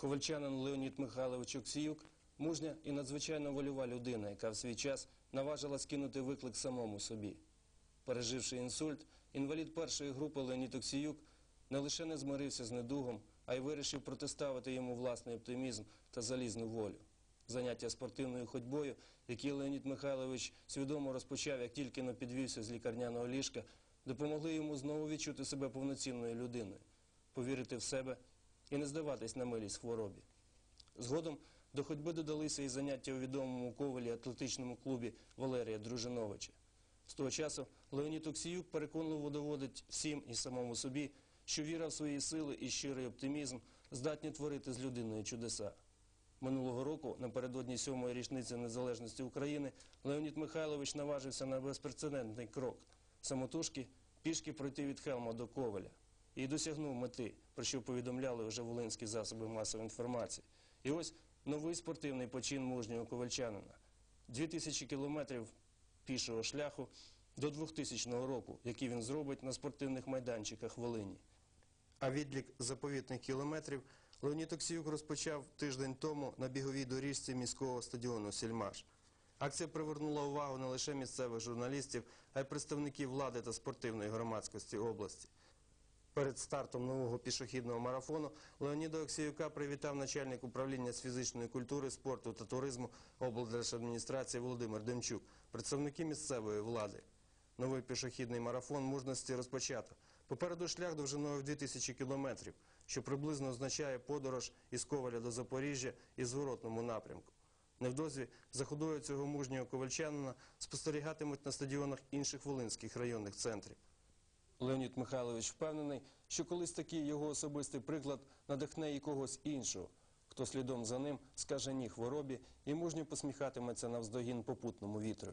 Ковальчанин Леонід Михайлович Оксіюк мужня і надзвичайно вольова людина, яка в свій час наважилась кинути виклик самому собі. Переживши інсульт, інвалід першої групи Леонід Оксіюк не лише не змирився з недугом, а й вирішив протиставити йому власний оптимізм та залізну волю. Заняття спортивною ходьбою, які Леонід Михайлович свідомо розпочав, як тільки но підвівся з лікарняного ліжка, допомогли йому знову відчути себе повноцінною людиною, повірити в себе і не здаватись на милість хворобі. Згодом до ходьби додалися і заняття у відомому ковалі атлетичному клубі Валерія Дружиновича. З того часу Леонід Оксіюк переконливо доводить всім і самому собі, що віра в свої сили і щирий оптимізм здатні творити з людиною чудеса. Минулого року, напередодні сьомої річниці незалежності України, Леонід Михайлович наважився на безпрецедентний крок самотужки пішки пройти від Хелма до Коваля і досягнув мети, про що повідомляли вже волинські засоби масової інформації. І ось новий спортивний почин мужнього ковальчанина. Дві тисячі кілометрів пішого шляху до 2000 року, який він зробить на спортивних майданчиках Волині. А відлік заповітних кілометрів Леонід Оксіюк розпочав тиждень тому на біговій доріжці міського стадіону Сільмаш. Акція привернула увагу не лише місцевих журналістів, а й представників влади та спортивної громадськості області. Перед стартом нового пішохідного марафону Леоніда Оксіюка привітав начальник управління з фізичної культури, спорту та туризму облдержадміністрації Володимир Демчук, представники місцевої влади. Новий пішохідний марафон мужності розпочато. Попереду шлях довжиною в 2000 кілометрів, що приблизно означає подорож із Коваля до Запоріжжя і зворотному напрямку. Невдовзі за ходою цього мужнього ковальчанина спостерігатимуть на стадіонах інших волинських районних центрів. Леонід Михайлович впевнений, що колись такий його особистий приклад надихне і когось іншого, хто слідом за ним скаже ні хворобі і мужньо посміхатиметься навздогін попутному вітру.